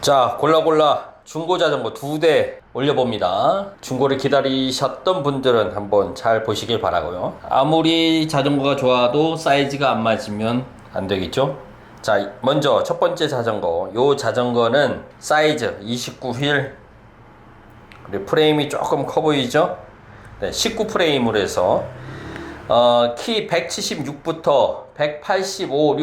자 골라 골라. 중고 자전거 두 대 올려봅니다. 중고를 기다리셨던 분들은 한번 잘 보시길 바라고요. 아무리 자전거가 좋아도 사이즈가 안 맞으면 안 되겠죠? 자 먼저 첫 번째 자전거. 요 자전거는 사이즈 29휠. 그리고 프레임이 조금 커 보이죠? 네, 19 프레임으로 해서 어, 키 176부터 185,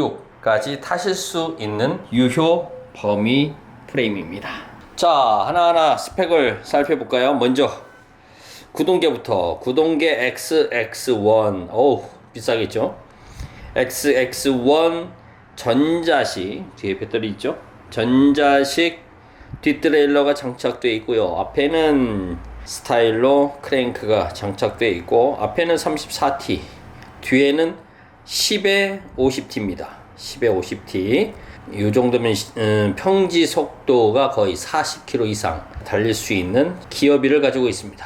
6까지 타실 수 있는 유효 범위 프레임입니다. 자, 하나하나 스펙을 살펴볼까요? 먼저 구동계부터 구동계 XX1 어우 비싸겠죠? XX1 전자식 뒤에 배터리 있죠? 전자식 뒷트레일러가 장착되어 있고요. 앞에는 스타일로 크랭크가 장착되어 있고 앞에는 34T 뒤에는 10에 50T입니다. 10에 50T 이 정도면 음, 평지 속도가 거의 40km 이상 달릴 수 있는 기어비를 가지고 있습니다.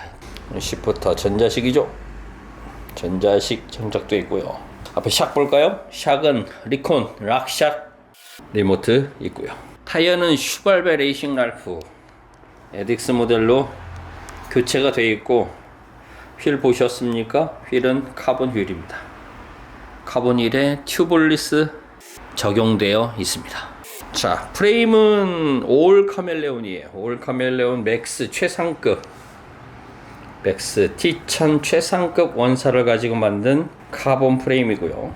시프터 전자식이죠. 전자식 장착되어 있고요. 앞에 샥 볼까요? 샥은 리콘 락샥 리모트 있고요. 타이어는 슈발베 레이싱 랄프 에딕스 모델로 교체가 되어 있고 휠 보셨습니까? 휠은 카본 휠입니다. 카본 휠에 튜블리스 적용되어 있습니다. 자, 프레임은 올 카멜레온이에요. 올 카멜레온 맥스 최상급 맥스 T1000 최상급 원사를 가지고 만든 카본 프레임이고요.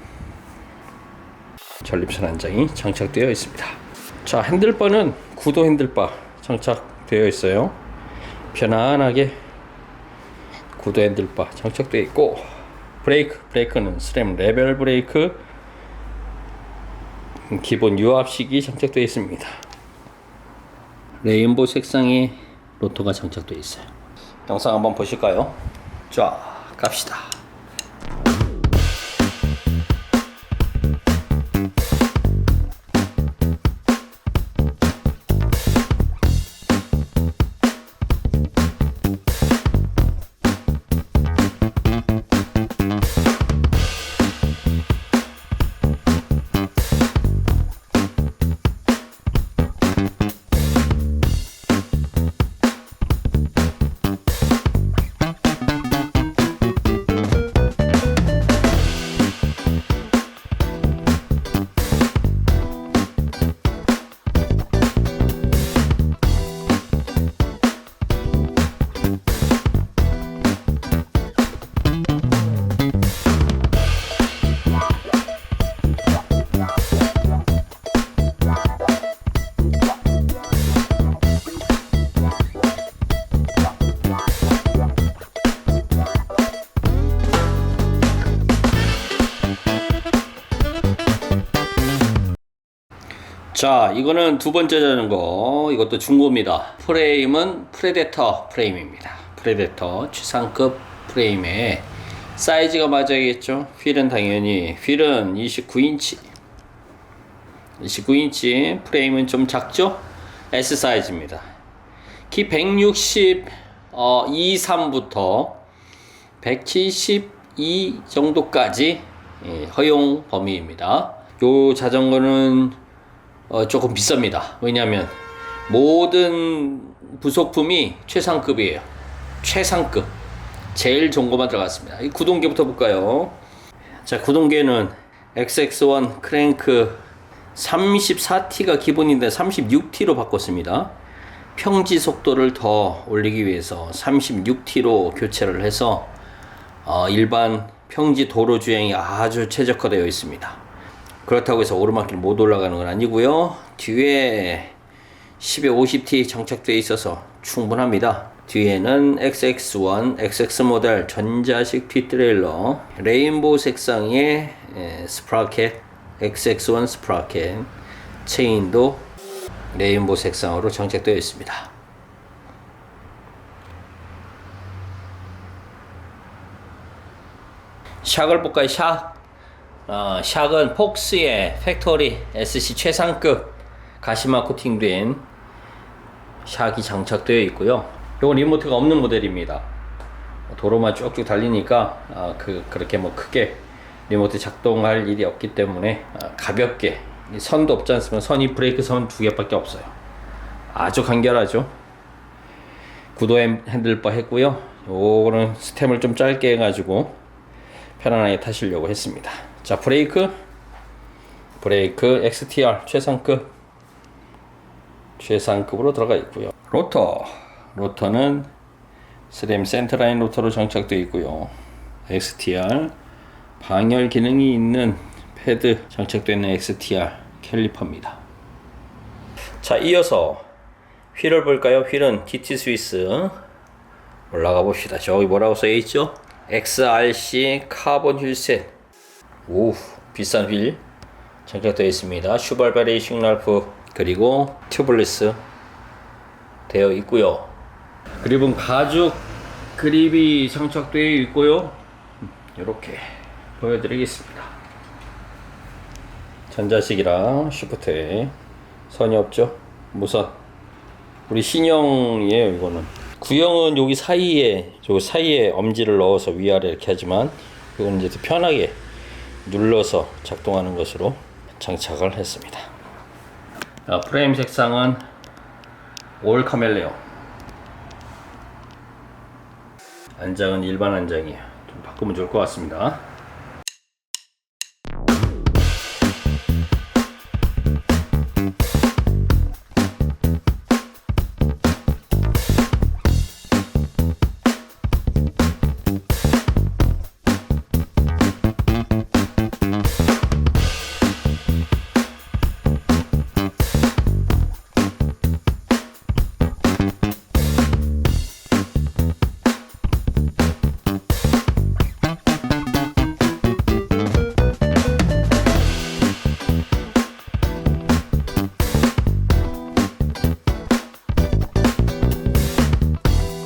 전립선 한 장이 장착되어 있습니다. 자, 핸들바는 구도 핸들바 장착되어 있어요. 편안하게 구도 핸들바 장착되어 있고 브레이크 브레이크는 스램 레벨 브레이크 기본 유압식이 장착되어 있습니다. 레인보우 색상의 로터가 장착되어 있어요. 영상 한번 보실까요? 자, 갑시다. 자, 이거는 두 번째 자전거. 이것도 중고입니다. 프레임은 프레데터 프레임입니다. 프레데터 최상급 프레임에 사이즈가 맞아야겠죠. 휠은 당연히 휠은 29인치. 29인치 프레임은 좀 작죠? S 사이즈입니다. 키 160, 어, 23부터 172 정도까지 예, 허용 범위입니다. 요 자전거는 어, 조금 비쌉니다. 왜냐하면 모든 부속품이 최상급이에요. 최상급. 제일 좋은 것만 들어갔습니다. 이 구동계부터 볼까요? 자, 구동계는 XX1 크랭크 34T가 기본인데 36T로 바꿨습니다. 평지 속도를 더 올리기 위해서 36T로 교체를 해서 어, 일반 평지 도로 주행이 아주 최적화되어 있습니다. 그렇다고 해서 오르막길 못 올라가는 건 아니고요. 뒤에 10에 50T 장착되어 있어서 충분합니다. 뒤에는 XX1, XX 모델 전자식 뒷트레일러, 레인보우 색상의 에, 스프라켓, XX1 스프라켓, 체인도 레인보우 색상으로 장착되어 있습니다. 샥을 볼까요? 샥. 어, 샥은 폭스의 팩토리 SC 최상급 가시마 코팅된 샥이 장착되어 있고요. 이건 리모트가 없는 모델입니다. 도로만 쭉쭉 달리니까 어, 그 그렇게 뭐 크게 리모트 작동할 일이 없기 때문에 어, 가볍게 이 선도 없지 않습니까? 선이 브레이크 선 두 개밖에 없어요. 아주 간결하죠. 구도 핸- 핸들바 했고요. 요거는 스템을 좀 짧게 해가지고 편안하게 타시려고 했습니다. 자 브레이크 브레이크 XTR 최상급 최상급으로 들어가 있고요. 로터 로터는 스램 센터라인 로터로 장착되어 있고요. XTR 방열 기능이 있는 패드 장착되어 있는 XTR 캘리퍼입니다. 자 이어서 휠을 볼까요? 휠은 GT 스위스 올라가 봅시다. 저기 뭐라고 써 있죠? XRC 카본 휠셋. 오 비싼 휠 장착되어 있습니다. 슈발바 레이싱 랄프 그리고 튜블리스 되어 있고요. 그립은 가죽 그립이 장착되어 있고요. 이렇게 보여드리겠습니다. 전자식이랑 시프트에 선이 없죠? 무선. 우리 신형이에요, 이거는. 구형은 여기 사이에, 저 사이에 엄지를 넣어서 위아래 이렇게 하지만, 이건 이제 더 편하게 눌러서 작동하는 것으로 장착을 했습니다. 아, 프레임 색상은 올 카멜레온. 안장은 일반 안장이에요. 좀 바꾸면 좋을 것 같습니다.